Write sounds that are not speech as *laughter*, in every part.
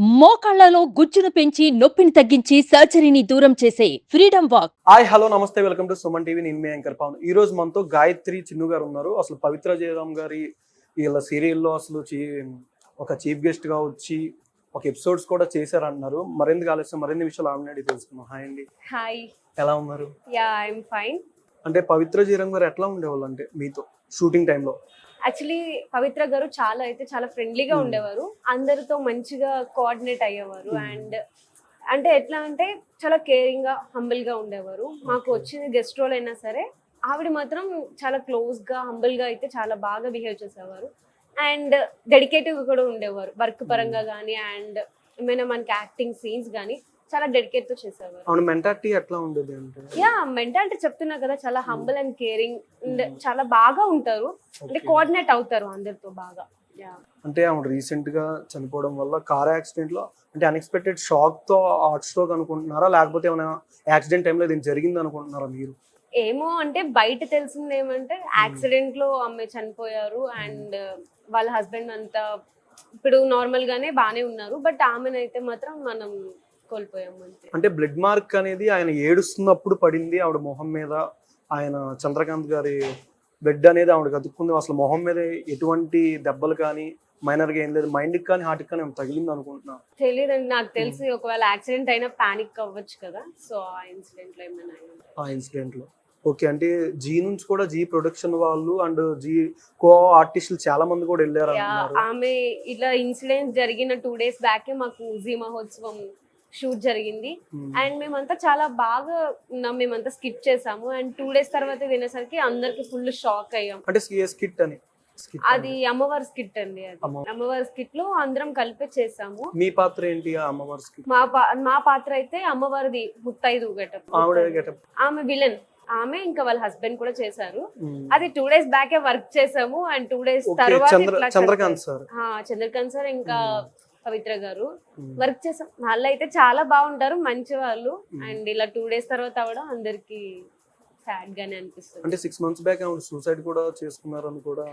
మోకాళ్ళలో గుజ్జును పెంచి నొప్పిని తగ్గించి సర్జరీని దూరం చేసే freedom walk. Hi hello namaste welcome to Suman TV. నేను మీ యాంకర్ పవన్ ఈ రోజు మనతో గాయత్రి చిన్ను గారు ఉన్నారు. అసలు పవిత్ర జయరామ్ గారి వీళ్ళ సీరియల్లో అసలు ఒక చీఫ్ గెస్ట్గా వచ్చి ఒక ఎపిసోడ్స్ కూడా చేశారంటున్నారు. మరింత ఆలస్యం? మరిన్ని విషయాలు ఆమె అడిగి తెలుసుకుందాం హాయ్ అండి. హాయ్. ఎలా ఉన్నారు? Yeah I'm fine. అంటే పవిత్ర జయరామ్ గారు ఎట్లా ఉండేవాళ్ళు అంటే మీతో? షూటింగ్ టైంలో. యాక్చువల్లీ పవిత్ర గారు చాలా అయితే చాలా ఫ్రెండ్లీగా Hmm. ఉండేవారు అందరితో మంచిగా కోఆర్డినేట్ అయ్యేవారు Hmm. అండ్ అంటే ఎట్లా అంటే చాలా కేరింగ్గా హంబుల్గా ఉండేవారు మాకు. వచ్చిన గెస్ట్ రోల్ అయినా సరే ఆవిడ మాత్రం చాలా క్లోజ్గా హంబుల్గా అయితే చాలా బాగా బిహేవ్ చేసేవారు అండ్ డెడికేటివ్ కూడా ఉండేవారు వర్క్ పరంగా కానీ అండ్ ఏమైనా మనకి యాక్టింగ్ సీన్స్ కానీ చాలా డెడికేట్తో చేసేవారు. ఆవిడ మెంటాలిటీ ఎట్లా ఉండేది అంటే? యా మెంటాలిటీ చెప్తున్నా కదా చాలా హంబుల్ అండ్ కేరింగ్ అండ్. చాలా బాగా ఉంటారు. అంటే. కోఆర్డినేట్ అవుతారు అందరితో బాగా. యా. అంటే ఆవిడ రీసెంట్గా చనిపోవడం వల్ల కార్ యాక్సిడెంట్లో అంటే అన్ఎక్స్పెక్టెడ్ షాక్తో హార్ట్ స్ట్రోక్ అనుకుంటున్నారా? లేకపోతే ఏమైనా యాక్సిడెంట్ టైంలో ఇది జరిగింది అనుకుంటున్నారా మీరు? ఏమో అంటే బయట తెలిసింది ఏమంటే యాక్సిడెంట్లో ఆమె చనిపోయారు అండ్ వాళ్ళ హస్బెండ్ అంతా ఇప్పుడు నార్మల్ గానే బానే ఉన్నారు. బట్ ఆమెనైతే మాత్రం మనం కోల్పోయాము అంతే అంటే బ్లడ్ మార్క్ అనేది ఆయన ఏడుస్తున్నప్పుడు పడింది ఆవిడ మొహం మీద ఆయన చంద్రకాంత్ గారి బ్లడ్ అనేది ఆవిడ కతుక్కుంది అసలు మొహం మీద ఎటువంటి దెబ్బలు కానీ మైనర్గా ఏం లేదు మైండ్కి కానీ హార్ట్ కానీ తగిలింది అనుకుంటున్నా. తెలియదండి నాకు తెలిసి ఒకవేళ యాక్సిడెంట్ అయినా పానిక్ అవ్వచ్చు కదా. సో ఆ ఇన్సిడెంట్లో ఏమైనా. ఆ ఇన్సిడెంట్లో ఓకే అంటే జీ నుంచి కూడా జీ ప్రొడక్షన్ వాళ్ళు అండ్ జీ కో ఆర్టిస్టులు చాలా మంది కూడా వెళ్ళారు ఆమె ఇలా ఇన్సిడెంట్ జరిగిన టూ డేస్ బ్యాకే మాకు జీ మహోత్సవం షూట్ జరిగింది. అండ్ మేమంతా చాలా బాగా ఉన్నాం. మేమంతా స్కిప్ చేసాము. అండ్ టూ డేస్ తర్వాత తినేసరికి అందరికి ఫుల్ షాక్ అయ్యాం. అంటే స్కిట్ అని? అది. అమ్మవారి స్కిట్ అండి అది. అమ్మ- అమ్మవారి స్కిట్. లో అందరం కలిపి చేసాము. మీ పాత్ర ఏంటి అమ్మవారి స్కిట్? మా మా పాత్ర అయితే అమ్మవారిది ముత్తైదు గెటప్. ఆవిడ గెటప్. ఆమె విలన్. ఆమె ఇంకా వాళ్ళ హస్బెండ్ కూడా చేశారు. అది టూ డేస్ బ్యాకే వర్క్ చేసాము. అండ్ టూ డేస్ తర్వాత చంద్రకాంత్ సార్. చంద్రకాంత్ సార్ ఇంకా. పవిత్ర గారు. వర్క్ చేసాం వాళ్ళు అయితే చాలా బాగుంటారు మంచి వాళ్ళు. అండ్ ఇలా టూ డేస్ తర్వాత అవడం అందరికి సాడ్ గానే అనిపిస్తుంది అంటే సిక్స్ మంత్స్ బ్యాక్ ఆవిడ సూసైడ్ కూడా చేసుకున్నారని కూడా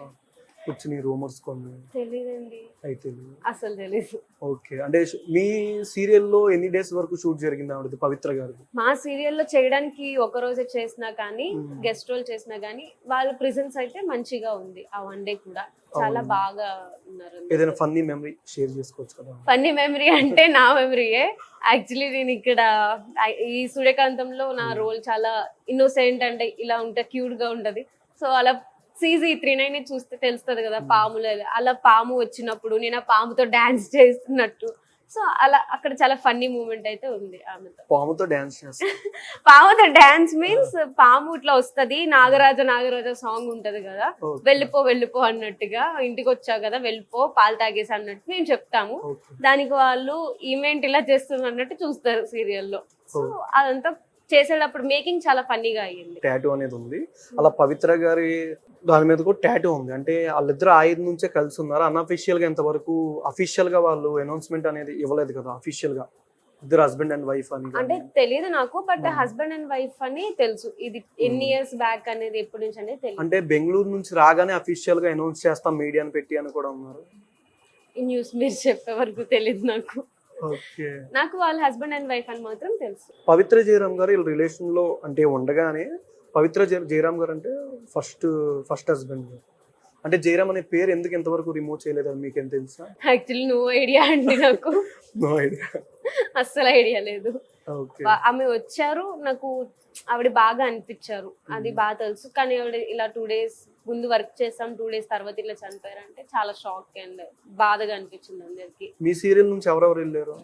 వచ్చినాయి రూమర్స్ కొన్ని? తెలీదండి. అయితే అసలు తెలీదు. ఓకే. అంటే మీ సీరియల్లో ఎన్ని డేస్ వరకు షూట్ జరిగింది ఆవిడది? పవిత్ర గారిది? మా సీరియల్లో చేయడానికి ఒక రోజే చేసినా కానీ. గెస్ట్ రోల్ చేసినా కానీ వాళ్ళ ప్రెసెన్స్ అయితే మంచిగా ఉంది. ఆ వన్ డే కూడా. చాలా. బాగా ఉన్నారు ఏదైనా ఫన్నీ మెమరీ షేర్ చేసుకోవచ్చు కదా? ఫన్నీ మెమరీ అంటే నా మెమరీయే యాక్చువల్లీ నేను ఇక్కడ ఈ సూర్యకాంతంలో నా. రోల్ చాలా ఇన్నోసెంట్ అంటే ఇలా ఉంటే క్యూట్గా ఉంటది. సో అలా సీజీ త్రీ నైన్ చూస్తే తెలుస్తుంది కదా. పాములు. అలా పాము వచ్చినప్పుడు నేను ఆ పాముతో డాన్స్ చేస్తున్నట్టు సో అలా అక్కడ చాలా ఫన్నీ మూమెంట్ అయితే ఉంది ఆమెతో పాముతో డాన్స్ *laughs* పాముతో డాన్స్ మీన్స్ పాము ఇట్లా వస్తది నాగరాజ నాగరాజ సాంగ్ ఉంటది కదా. వెళ్ళిపో వెళ్ళిపో అన్నట్టుగా ఇంటికి వచ్చావు కదా వెళ్ళిపో పాలు తాగేసి అన్నట్టు మేము చెప్తాము. దానికి వాళ్ళు ఈవెంట్ ఇలా చేస్తుంది అన్నట్టు చూస్తారు సీరియల్లో సో. అదంతా చేసేటప్పుడు మేకింగ్ చాలా ఫన్నీగా అయ్యింది. టాటూ అనేది ఉంది. అలా పవిత్ర గారి దాని మీద కూడా టాటూ ఉంది. అంటే వాళ్ళిద్దరు ఐదు నుంచే కలిసి ఉన్నారు. అన్అఫీషియల్గా ఇంతవరకు అఫీషియల్గా వాళ్ళు అనౌన్స్మెంట్ అనేది ఇవ్వలేదు కదా అఫీషియల్గా ఇద్దరు హస్బెండ్ అండ్ వైఫ్ అని అంటే. తెలియదు నాకు బట్. హస్బెండ్ అండ్ వైఫ్ అని తెలుసు. ఇది ఎన్ని. ఇయర్స్ బ్యాక్ అనేది ఎప్పటి నుంచి అనేది తెలియదు అంటే బెంగళూరు నుంచి రాగానే అఫీషియల్గా అనౌన్స్ చేస్తాం మీడియాని పెట్టి అని కూడా ఉన్నారు. ఈ న్యూస్ మీరు చెప్పే వరకు తెలియదు నాకు. నాకు వాళ్ళ హస్బెండ్ అండ్ వైఫ్ అని మాత్రం తెలుసు. పవిత్ర జయరామ్ గారు వీళ్ళ రిలేషన్లో అంటే ఉండగానే పవిత్ర జయ- జయరామ్ గారు అంటే ఫస్ట్ ఫస్ట్ హస్బెండ్ అంటే జయరామ్ అనే పేరు ఎందుకు ఇంతవరకు రిమూవ్ చేయలేదు అని మీకేం తెలుసా? యాక్చువల్లీ నో ఐడియా అండి నాకు. నో ఐడియా అస్సలు ఐడియా లేదు. ఆమె వచ్చారు నాకు ఆవిడ బాగా అనిపించారు. అది. బాగా తెలుసు. కానీ ఆవిడ ఇలా టూ డేస్ ముందు వర్క్ చేస్తాం టూ డేస్ తర్వాత ఇలా చనిపోయారంటే చాలా షాక్ అండ్ బాధగా అనిపించింది అందరికి. మీ సీరియల్ నుంచి ఎవరెవరు వెళ్ళారు?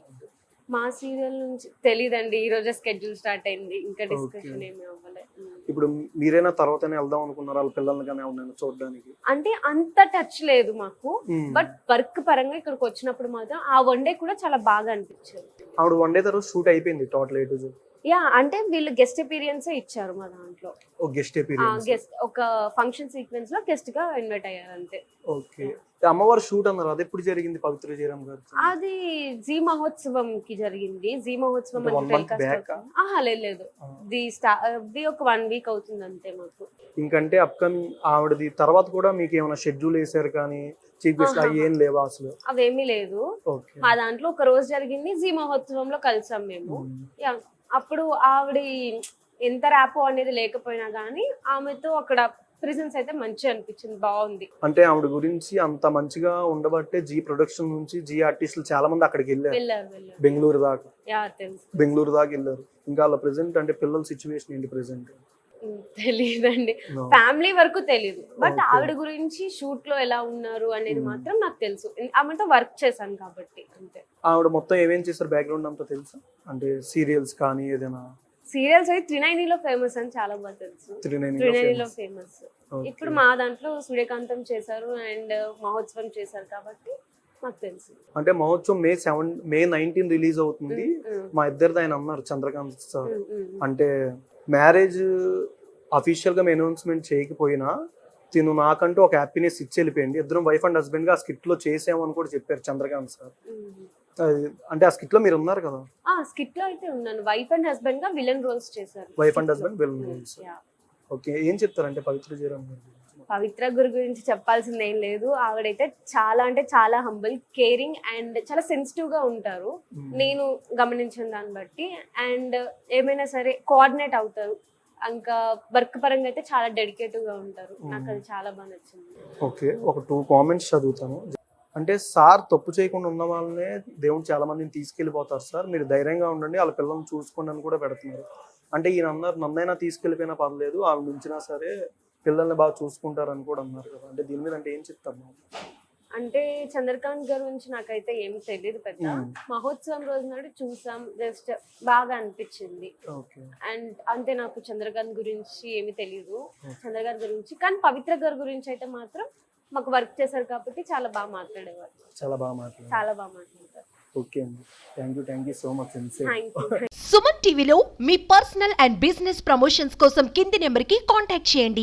మా సీరియల్ నుంచి తెలీదండి ఈ రోజే స్కెడ్యూల్ స్టార్ట్ అయింది ఇంకా. డిస్కషన్ ఏమీ అవ్వలే. Hmm. ఇప్పుడు మీరైనా తర్వాతనే వెళ్దాం అనుకున్నారు? వాళ్ళ పిల్లల్ని కానీ ఎవరైనా చూడడానికి? అంటే అంత టచ్ లేదు మాకు బట్ వర్క్ పరంగా ఇక్కడికి వచ్చినప్పుడు మాత్రం ఆ వన్ డే కూడా చాలా బాగా అనిపించింది. ఆవిడ వన్ డే తర్వాత షూట్ అయిపోయింది టోటల్ ఏ టు యా అంటే వీళ్ళు గెస్ట్ అపీరియన్స్ ఇచ్చారు మా దాంట్లో. ఓ గెస్ట్ అపీరియన్స్ గెస్ట్ ఒక ఫంక్షన్ సీక్వెన్స్లో గెస్ట్గా ఇన్వైట్ అయ్యారు అంతే. ఓకే. అమ్మవారు షూట్ అన్నారు అది ఎప్పుడు జరిగింది పవిత్ర జయరామ్ గారు? అది జీ మహోత్సవం కి జరిగింది. జీ మహోత్సవం అంటే. ఆహా లేదు లేదు. ది ది ఒక వన్ వీక్ అవుతుంది అంతే మాకు. ఇంకంటే అప్కమింగ్ ఆవిడది తర్వాత కూడా మీకు ఏమైనా షెడ్యూల్ వేసారు కానీ చీఫ్ గెస్ట్ ఏం లేవా అసలు? అవేమీ లేదు. మా దాంట్లో ఒక రోజు జరిగింది జీ మహోత్సవంలో కలిసాం మేము. యా, అప్పుడు ఆవిడ ఎంత ర్యాపో అనేది లేకపోయినా కానీ ఆమెతో అక్కడ ప్రిజెన్స్ అయితే మంచి అనిపించింది బాగుంది అంటే ఆవిడ గురించి అంత మంచిగా ఉండబట్టే జీ ప్రొడక్షన్ నుంచి జీ ఆర్టిస్టులు చాలా మంది అక్కడికి వెళ్ళారు. బెంగళూరు దాకా. బెంగళూరు దాకా వెళ్ళారు. ఇంకా అలా ప్రెసెంట్ అంటే పిల్లల సిచ్యువేషన్ ఏంటి ప్రెసెంట్ ఉమ్, తెలీదండి ఫ్యామిలీ వరకు తెలీదు. బట్. ఆవిడ గురించి షూట్లో ఎలా ఉన్నారు అనేది Hmm. మాత్రం నాకు తెలుసు. ఆమెతో వర్క్ చేశాను కాబట్టి అంతే. ఆవిడ మొత్తం ఏమేం చేశారు బ్యాక్గ్రౌండ్ అంతా తెలుసా? అంటే సీరియల్స్ కానీ ఏదైనా? సీరియల్స్ అయితే త్రినైనిలో ఫేమస్ అని చాలా బాగా తెలుసు. త్రినైనిలో త్రినైన్ ఫేమస్ ఇప్పుడు మా దాంట్లో సూర్యకాంతం చేశారు అండ్ మహోత్సవం చేశారు కాబట్టి అంటే మహోత్సవం May seven May nineteen release అవుతుంది. ఉమ్, మా ఇద్దరిది ఆయన అన్నారు చంద్రకాంత్ సార్. అంటే మ్యారేజ్ అఫీషియల్గా అనౌన్స్మెంట్ చేయకపోయినా తిను నాకంటూ ఒక హ్యాపీనెస్ ఇచ్చి వెళ్ళిపోయింది. ఇద్దరం వైఫ్ అండ్ హస్బెండ్గా ఆ స్కిట్లో చేసామని కూడా చెప్పారు చంద్రకాంత్ సార్. అంటే ఆ స్కిట్లో మీరు ఉన్నారు కదా? ఆ స్కిట్లో అయితే ఉన్నాను. వైఫ్ అండ్ హస్బెండ్గా విలన్ రోల్స్ చేశారు. Wife and. Husband villain roles. Okay ఏం చెప్తారంటే పవిత్ర జయరామ్ గారి? పవిత్ర గురి గురించి చెప్పాల్సింది ఏం లేదు. ఆవిడైతే చాలా అంటే చాలా హంబుల్ కేరింగ్ అండ్ చాలా సెన్సిటివ్గా ఉంటారు. మ్మ్. నేను గమనించిన దాన్ని బట్టి. అండ్ ఏమైనా సరే కోఆర్డినేట్ అవుతారు. ఇంకా వర్క్ పరంగా అయితే చాలా డెడికేటివ్గా ఉంటారు. నాకు అది చాలా బాగా నచ్చింది. ఓకే ఒక టూ కామెంట్స్ చదువుతాను. అంటే సార్ తప్పు చేయకుండా ఉన్న వాళ్ళనే దేవుడు చాలా మందిని తీసుకెళ్ళిపోతారు సార్. మీరు ధైర్యంగా ఉండండి వాళ్ళ పిల్లల్ని చూసుకోండి అని కూడా పెడుతున్నారు. అంటే ఈయన అన్నారు నన్నైనా తీసుకెళ్ళిపోయినా పర్లేదు ఆవిడ ఉంచినా సరే పిల్లల్ని బాగా చూసుకుంటారని కూడా అన్నారు కదా. అంటే దీని మీద అంటే ఏం చెప్తారు అంటే చంద్రకాంత్ గారి గురించి నాకైతే ఏం తెలియదు పెద్ద. మ్మ్. మహోత్సవం రోజు నాడు చూసాం జస్ట్ బాగా అనిపించింది. ఓకే. అండ్ అంతే నాకు చంద్రకాంత్ గురించి ఏమీ తెలియదు Okay. చంద్రగారి గురించి కానీ పవిత్ర గారి గురించి అయితే మాత్రం మాకు వర్క్ చేశారు కాబట్టి చాలా బాగా మాట్లాడేవారు. చాలా బాగా మాట్లాడారు. చాలా బాగా మాట్లాడతారు ఓకే అండి. Thank you thank you so much Suman టీవీలో మీ పర్సనల్ అండ్ బిజినెస్ ప్రమోషన్స్ కోసం కింది నెంబర్కి కాంటాక్ట్ చేయండి.